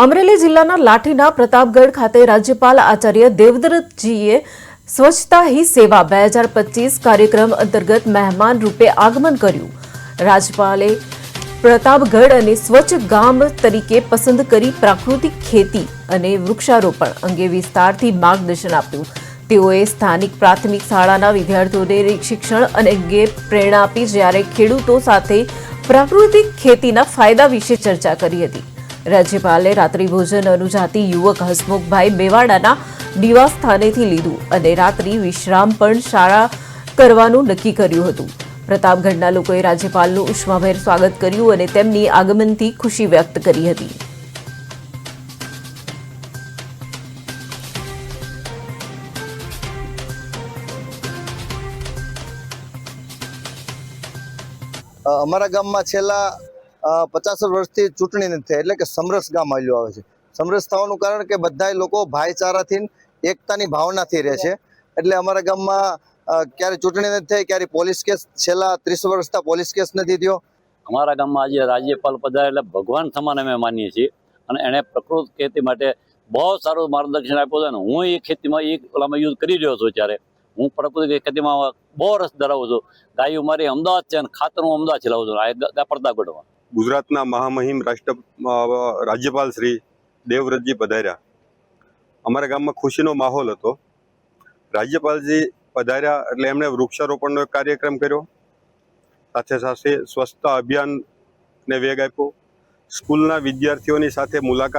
અમરેલી જિલ્લાના લાઠીના પ્રતાપગઢ ખાતે રાજ્યપાલ આચાર્ય દેવવ્રતજીએ સ્વચ્છતા હી સેવા બે હજાર પચીસ કાર્યક્રમ અંતર્ગત મહેમાન રૂપે આગમન કર્યું. રાજ્યપાલે પ્રતાપગઢ અને સ્વચ્છ ગામ તરીકે પસંદ કરી પ્રાકૃતિક ખેતી અને વૃક્ષારોપણ અંગે વિસ્તારથી માર્ગદર્શન આપ્યું. તેઓએ સ્થાનિક પ્રાથમિક શાળાના વિદ્યાર્થીઓને શિક્ષણ અને અંગે પ્રેરણા આપી જ્યારે ખેડૂતો સાથે પ્રાકૃતિક ખેતીના ફાયદા વિશે ચર્ચા કરી હતી. રાજ્યપાલે રાત્રિભોજન અનુજાતિ યુવક હસમુખભાઈ મેવાડાના નિવાસ સ્થાનેથી લીધું અને રાત્રિ વિશ્રામ પણ શાળા કરવાનું નક્કી કર્યું હતું. પ્રતાપગઢના લોકોએ રાજ્યપાલનું ઉષ્માભેર સ્વાગત કર્યું અને તેમની આગમનથી ખુશી વ્યક્ત કરી હતી. અમારા ગામમાં છેલ્લા પચાસ વર્ષથી ચૂંટણી નથી થઈ, એટલે કે સમરસ ગામ હાલ્યું આવે છે. સમરસ થવાનું કારણ કે બધા લોકો ભાઈચારાથી એકતાની ભાવનાથી રહે છે. એટલે અમારા ગામમાં ક્યારે ચૂંટણી નથી થઈ, ક્યારે પોલીસ કેસ, છેલ્લા ત્રીસ વર્ષથી પોલીસ કેસ નથી થયો. અમારા ગામમાં આજે રાજ્યપાલ પધારે એટલે ભગવાન સમાન અમે માનીએ છીએ. અને એણે પ્રકૃત ખેતી માટે બહુ સારું માર્ગદર્શન આપ્યું છે અને હું એ ખેતીમાં એ ઓલામાં યુઝ કરી રહ્યો છું અત્યારે હું પ્રકૃતિ ખેતીમાં બહુ રસ ધરાવું છું. ગાયું મારી અમદાવાદ છે અને ખાતર હું અમદાવાદ ચલાવું છું. આ પ્રતાપગઢમાં ગુજરાતના મહામહિમ રાષ્ટ્ર રાજ્યપાલ શ્રી દેવવ્રતજી પધાર્યા. અમારા ગામમાં ખુશીનો માહોલ હતો. રાજ્યપાલજી પધાર્યા એટલે એમણે વૃક્ષારોપણનો એક કાર્યક્રમ કર્યો. સાથે સાથે સ્વચ્છતા અભિયાનને વેગ આપ્યો. સ્કૂલના વિદ્યાર્થીઓની સાથે મુલાકાત